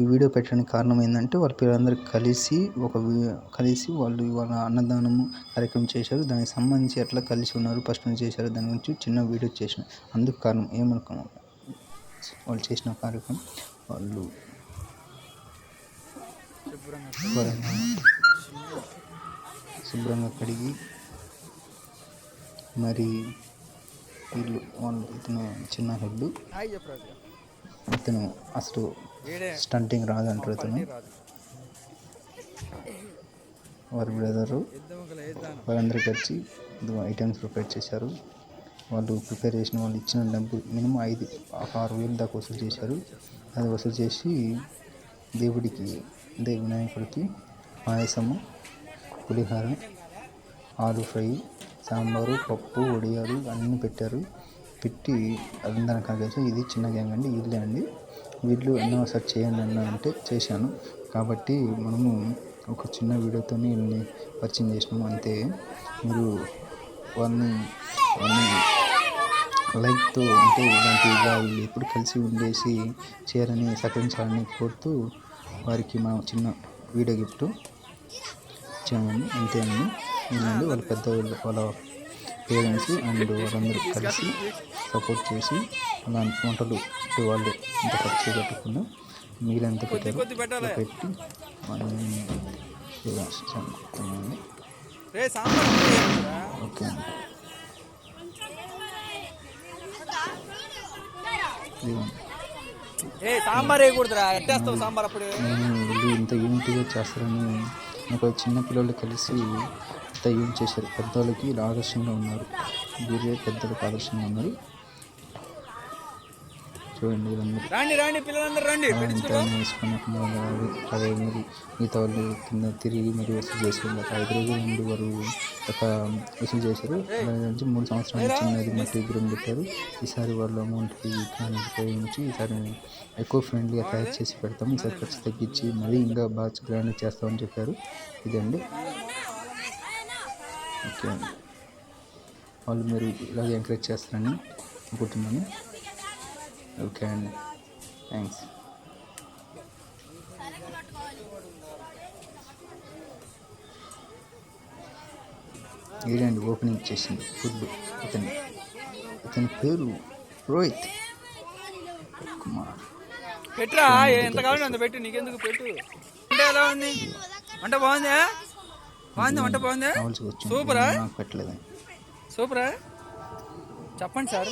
ఈ వీడియో పెట్టడానికి కారణం ఏంటంటే వాళ్ళ పిల్లలందరూ కలిసి ఒక కలిసి వాళ్ళు ఇవాళ అన్నదానము కార్యక్రమం చేశారు. దానికి సంబంధించి ఎట్లా కలిసి ఉన్నారు ఫస్ట్ నుంచి చేశారు దాని గురించి చిన్న వీడియో చేసిన. అందుకు కారణం ఏమనుకున్నాం? వాళ్ళు చేసిన కార్యక్రమం వాళ్ళు శుభ్రంగా శుభ్రంగా కడిగి మరి వీళ్ళు వాళ్ళు ఇతను చిన్న హెడ్. ఇతను అసలు స్టంటింగ్ రాదంటారు ఇతను. వారి బ్రదరు వాళ్ళందరూ కలిసి ఇదిగో ఐటమ్స్ ప్రిపేర్ చేశారు. వాళ్ళు ప్రిపేర్ చేసిన వాళ్ళు ఇచ్చిన డబ్బు మినిమం ఐదు ఆరు వేలు దాకా వసూలు చేశారు. అది వసూలు చేసి దేవుడికి అదే వినాయకుడికి పాయసము పులిహోర ఆలు ఫ్రై సాంబారు పప్పు వడియాలు అన్నీ పెట్టారు. పెట్టి అందరం కలిసి ఇది చిన్న గ్యాంగ్ అండి వీళ్ళే అండి. వీళ్ళు ఎన్నో ఒకసారి చేయండి అన్న అంటే చేశాను. కాబట్టి మనము ఒక చిన్న వీడియోతో వీళ్ళని పరిచయం చేసినాము అంతే. మీరు వాళ్ళని వాళ్ళని లైక్తో అంటే ఇలాంటి వాళ్ళు ఎప్పుడు కలిసి ఉండేసి చేయాలని సహకరించాలని కోరుతూ వారికి మా చిన్న వీడియో గిఫ్ట్ ఇచ్చామండి అంతే అండి. వాళ్ళ పెద్ద వాళ్ళ పేరెంట్స్ అండ్ వాళ్ళందరూ కలిసి సపోర్ట్ చేసి అలాంటి వంటలు వాళ్ళు ఇంత ఖర్చు పెట్టకుండా మీరెంత పెట్టారు. పెట్టి? ఓకే అండి. సాంబార్ వేయకూడదురా. ఎట్టేస్తావు సాంబార్ అప్పుడు? నేను వీళ్ళు ఇంత యూనిట్గా చేస్తారని ఒక చిన్న పిల్లలు కలిసి యూనిట్ చేశారు పెద్దవాళ్ళకి ఇలా ఆదర్శంగా ఉన్నారు. వీరే పెద్దలకు ఆదర్శంగా ఉన్నారు. చూడండి అదే మరి మిగతా వాళ్ళు కింద తిరిగి మరి వసూలు చేశారు ఒక ఐదు రోజుల ముందు వారు ఒక వసూలు చేశారు. నుంచి మూడు సంవత్సరాల చిన్నది మట్టి విగ్రహం పెట్టారు. ఈసారి వాళ్ళు అమౌంట్కి విగ్రహాన్ని ఉపయోగించి ఈసారి ఎక్కువ ఫ్రెండ్లీగా తయారు చేసి పెడతాము. ఈసారి ఖర్చు తగ్గించి మరీ ఇంకా బాగా గ్రాండ్ చేస్తామని చెప్పారు. ఇదండి. ఓకే. అండి వాళ్ళు మీరు ఇలాగే ఎంకరేజ్ చేస్తారని అనుకుంటున్నాను. ఓకే అండి. థ్యాంక్స్ ఏడండి ఓపెనింగ్ చేసింది ఫుడ్ ఇతని ఇతని పేరు రోహిత్. కుమార్. పెట్టురా ఎంత కావాలంటే అంత పెట్టు నీకెందుకు పెట్టు? అంటే ఎలా ఉంది? వంట బాగుందా? బాగుంది? వంట బాగుందా? సూపరా? సూపరా? చెప్పండి సార్.